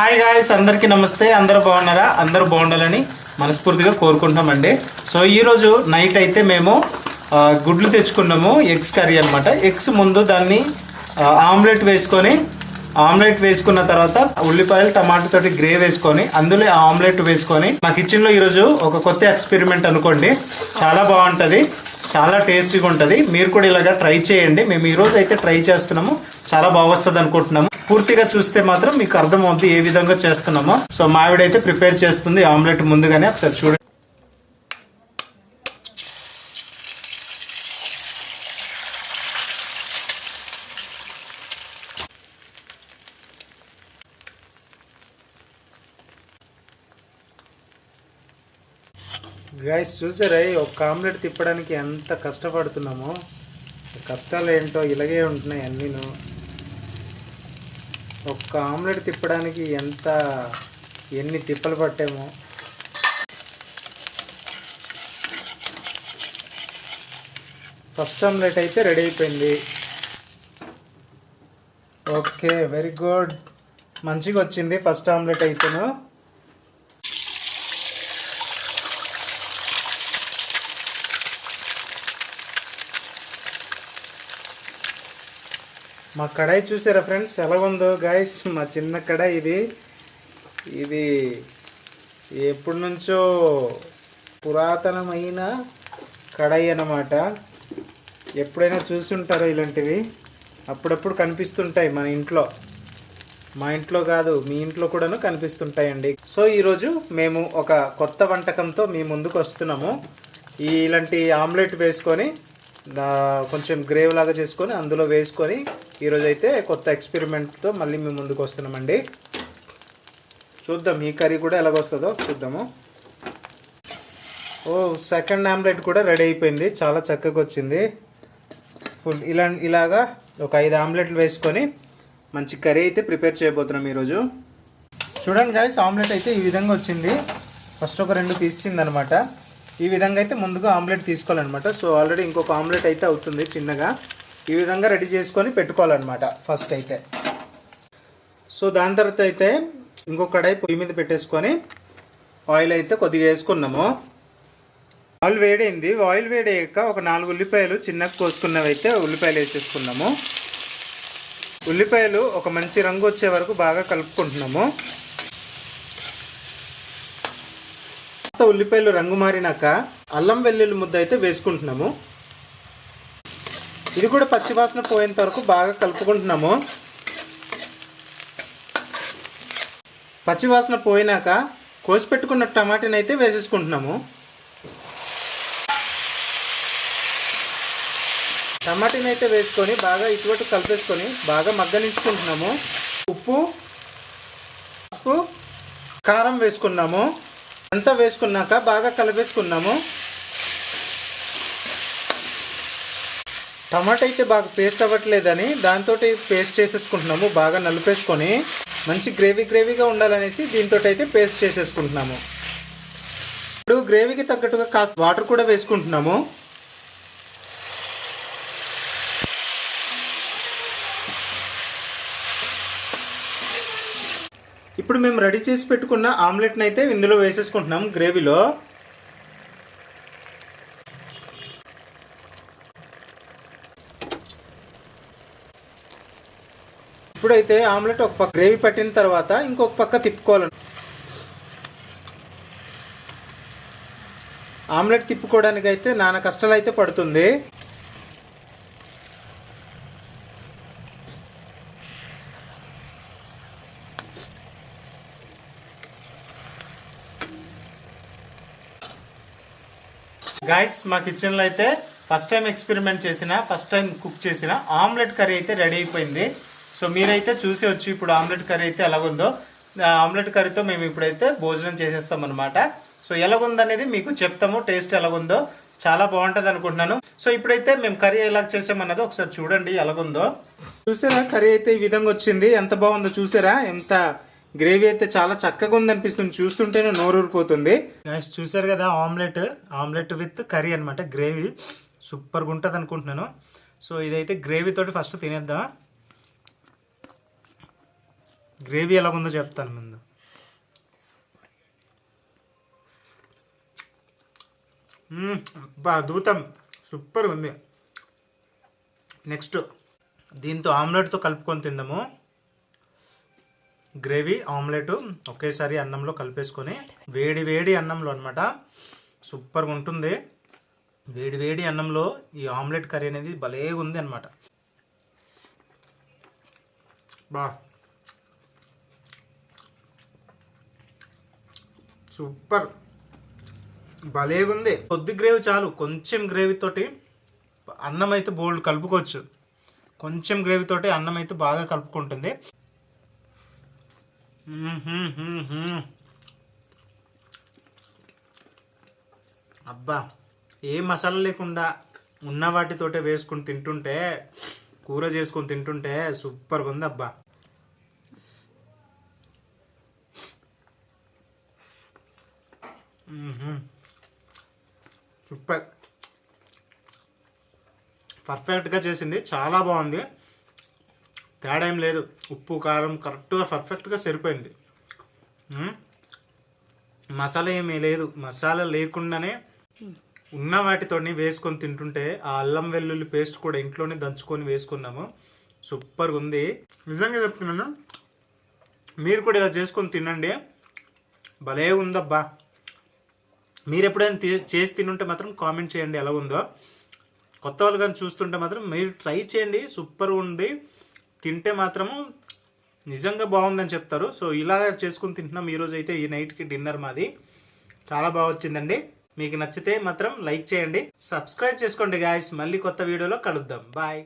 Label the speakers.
Speaker 1: Hi guys అందరికీ నమస్తే. అందరూ బాగున్నారా? అందరూ బాగుండాలని మనస్ఫూర్తిగా కోరుకుంటామండి సో ఈరోజు నైట్ అయితే మేము గుడ్లు తెచ్చుకున్నాము ఎగ్స్ కర్రీ అనమాట ఎగ్స్ ముందు దాన్ని ఆమ్లెట్ వేసుకొని ఆమ్లెట్ వేసుకున్న తర్వాత ఉల్లిపాయలు టమాటా తోటి గ్రేవ్ వేసుకొని అందులో ఆమ్లెట్ వేసుకొని మా కిచెన్లో ఈరోజు ఒక కొత్త ఎక్స్పెరిమెంట్ అనుకోండి. చాలా బాగుంటుంది. చాలా టేస్టీగా ఉంటుంది. మీరు కూడా ఇలాగా ట్రై చేయండి. మేము ఈరోజు అయితే ట్రై చేస్తున్నాము. చాలా బాగొస్తుంది అనుకుంటున్నాము. పూర్తిగా చూస్తే మాత్రం మీకు అర్థమవుద్ది ఏ విధంగా చేస్తున్నామో. సో మావిడైతే ప్రిపేర్ చేస్తుంది. ఆమ్లెట్ ముందుగానే ఒకసారి చూడండి. గైస్ చూసారా? ఒక ఆమ్లెట్ తిప్పడానికి ఎంత కష్టపడుతున్నామో? కష్టాలు ఏంటో ఇలాగే ఉంటున్నాయి అన్నీను. ఒక్క ఆమ్లెట్ తిప్పడానికి ఎంత ఎన్ని తిప్పలు పట్టామో. ఫస్ట్ ఆమ్లెట్ అయితే రెడీ అయిపోయింది. Okay very good. మంచిగా వచ్చింది ఫస్ట్ ఆమ్లెట్ అయితేను. మా కడాయి చూసారా ఫ్రెండ్స్? ఎలా ఉందో గాయస్ మా చిన్న కడాయి ఇది. ఇది ఎప్పటి నుంచో పురాతనమైన కడాయి అన్నమాట. ఎప్పుడైనా చూసుంటారో ఇలాంటివి. అప్పుడప్పుడు కనిపిస్తుంటాయి మన ఇంట్లో. మా ఇంట్లో కాదు మీ ఇంట్లో కూడాను కనిపిస్తుంటాయండి. సో ఈరోజు మేము ఒక కొత్త వంటకంతో మీ ముందుకు వస్తున్నాము. ఈ ఇలాంటి ఆమ్లెట్ వేసుకొని కొంచెం గ్రేవ్ లాగా చేసుకొని అందులో వేసుకొని ఈరోజు అయితే కొత్త ఎక్స్పెరిమెంట్తో మళ్ళీ మేము ముందుకు వస్తున్నామండి చూద్దాం ఈ కర్రీ కూడా ఎలాగొస్తుందో చూద్దాము. ఓ సెకండ్ ఆమ్లెట్ కూడా రెడీ అయిపోయింది చాలా చక్కగా వచ్చింది ఫుల్ ఇలా ఇలాగా ఒక ఐదు ఆమ్లెట్లు వేసుకొని మంచి కర్రీ అయితే ప్రిపేర్ చేయబోతున్నాం ఈరోజు. చూడండి గాయస్ ఆమ్లెట్ అయితే ఈ విధంగా వచ్చింది. ఫస్ట్ ఒక రెండు తీసింది అనమాట ఈ విధంగా అయితే ముందుగా ఆమ్లెట్ తీసుకోవాలన్నమాట. సో ఆల్రెడీ ఇంకొక ఆమ్లెట్ అయితే అవుతుంది చిన్నగా. ఈ విధంగా రెడీ చేసుకొని పెట్టుకోవాలన్నమాట ఫస్ట్ అయితే. సో దాని తర్వాత అయితే ఇంకొక కడాయి పొయ్యి మీద పెట్టేసుకొని ఆయిల్ అయితే కొద్దిగా వేసుకున్నాము. ఆయిల్ వేడైంది. ఆయిల్ వేడయ్యాక ఒక నాలుగు ఉల్లిపాయలు చిన్నగా కోసుకున్నవి అయితే ఉల్లిపాయలు వేసేసుకున్నాము. ఉల్లిపాయలు ఒక మంచి రంగు వచ్చే వరకు బాగా కలుపుకుంటున్నాము. తర్వాత ఉల్లిపాయలు రంగు మారినాక అల్లం వెల్లుల్లి ముద్ద అయితే వేసుకుంటున్నాము. ఇది కూడా పచ్చివాసన పోయేంత వరకు బాగా కలుపుకుంటున్నాము. పచ్చివాసన పోయినాక కోసి పెట్టుకున్న టమాటాని అయితే వేసేసుకుంటున్నాము. టమాటాని అయితే వేసుకొని బాగా ఇటువంటి కలిపేసుకొని బాగా మగ్గనించుకుంటున్నాము. ఉప్పు పసుపు కారం వేసుకున్నాము. అంతా వేసుకున్నాక బాగా కలిపేసుకున్నాము. టమాటా అయితే బాగా పేస్ట్ అవ్వట్లేదని దాంతో పేస్ట్ చేసేసుకుంటున్నాము. బాగా నలిపేసుకొని మంచి గ్రేవీ గ్రేవీగా ఉండాలనేసి దీంతో అయితే పేస్ట్ చేసేసుకుంటున్నాము. ఇప్పుడు గ్రేవీకి తగ్గట్టుగా కాస్త వాటర్ కూడా వేసుకుంటున్నాము. ఇప్పుడు మేము రెడీ చేసి పెట్టుకున్న ఆమ్లెట్ని అయితే ఇందులో వేసేసుకుంటున్నాం గ్రేవీలో ఇప్పుడైతే ఆమ్లెట్ ఒక పక్క గ్రేవీ పట్టిన తర్వాత ఇంకొక పక్క తిప్పుకోవాలి. ఆమ్లెట్ తిప్పుకోవడానికి అయితే నానా కష్టాలు అయితే పడుతుంది. గాయస్ మా కిచెన్లో అయితే ఫస్ట్ టైం ఎక్స్పెరిమెంట్ చేసిన ఫస్ట్ టైం కుక్ చేసిన ఆమ్లెట్ కర్రీ అయితే రెడీ అయిపోయింది. సో మీరైతే చూసి వచ్చి ఇప్పుడు ఆమ్లెట్ కర్రీ అయితే ఎలాగుందో ఆమ్లెట్ కర్రీతో మేము ఇప్పుడైతే భోజనం చేసేస్తాం అనమాట సో ఎలాగుందనేది మీకు చెప్తాము టేస్ట్ ఎలాగుందో. చాలా బాగుంటుంది అనుకుంటున్నాను. సో ఇప్పుడైతే మేము కర్రీ ఎలా చేసామన్నది ఒకసారి చూడండి ఎలాగుందో. చూసారా కర్రీ అయితే ఈ విధంగా వచ్చింది. ఎంత బాగుందో చూసారా? ఎంత గ్రేవీ అయితే చాలా చక్కగా ఉందనిపిస్తుంది. చూస్తుంటేనే నోరూరిపోతుంది. Guys, చూసారు కదా ఆమ్లెట్. ఆమ్లెట్ విత్ కర్రీ అనమాట గ్రేవీ. సూపర్గా ఉంటుంది అనుకుంటున్నాను సో ఇదైతే గ్రేవీ తోటి ఫస్ట్ తినేద్దాం గ్రేవీ ఎలా ఉందో చెప్తాను ముందు. అబ్బా అద్భుతం. సూపర్ ఉంది. నెక్స్ట్ దీంతో ఆమ్లెట్తో కలుపుకొని తిందాము. గ్రేవీ ఆమ్లెట్ ఒకేసారి అన్నంలో కలిపేసుకొని వేడి వేడి అన్నంలో అనమాట సూపర్గా ఉంటుంది. వేడి వేడి అన్నంలో ఈ ఆమ్లెట్ కర్రీ అనేది భలేగా ఉంది అనమాట బా సూపర్. భలేగుంది కొద్ది గ్రేవీ చాలు. కొంచెం గ్రేవీ తోటి అన్నం అయితే బోల్డ్ కలుపుకోవచ్చు. కొంచెం గ్రేవీ తోటి అన్నం అయితే బాగా కలుపుకుంటుంది. అబ్బా ఏ మసాలా లేకుండా ఉన్న వాటితోటే వేసుకుని తింటుంటే కూర చేసుకొని తింటుంటే సూపర్గా ఉంది అబ్బా Mm-hmm. సూపర్ పర్ఫెక్ట్గా చేసింది. చాలా బాగుంది. తేడా ఏం లేదు. ఉప్పు కారం కరెక్ట్గా పర్ఫెక్ట్గా సరిపోయింది. Hmm? మసాలా ఏమీ లేదు. మసాలా లేకుండానే ఉన్న వాటితోని వేసుకొని తింటుంటే ఆ అల్లం వెల్లుల్లి పేస్ట్ కూడా ఇంట్లోనే దంచుకొని వేసుకున్నాము. సూపర్గా ఉంది. నిజంగా చెప్తున్నాను. మీరు కూడా ఇలా చేసుకొని తినండి. భలే ఉందబ్బా. మీరు ఎప్పుడైనా చేసి తినుంటే మాత్రం కామెంట్ చేయండి ఎలా ఉందో. కొత్త వాళ్ళు కానీ చూస్తుంటే మాత్రం మీరు ట్రై చేయండి సూపర్ ఉంది. తింటే మాత్రము నిజంగా బాగుందని చెప్తారు. సో ఇలా చేసుకుని తింటున్నాం ఈరోజు అయితే ఈ నైట్కి డిన్నర్ మాది. చాలా బాగా వచ్చిందండి. మీకు నచ్చితే మాత్రం లైక్ చేయండి. సబ్స్క్రైబ్ చేసుకోండి గాయస్. మళ్ళీ కొత్త వీడియోలో కలుద్దాం. బాయ్.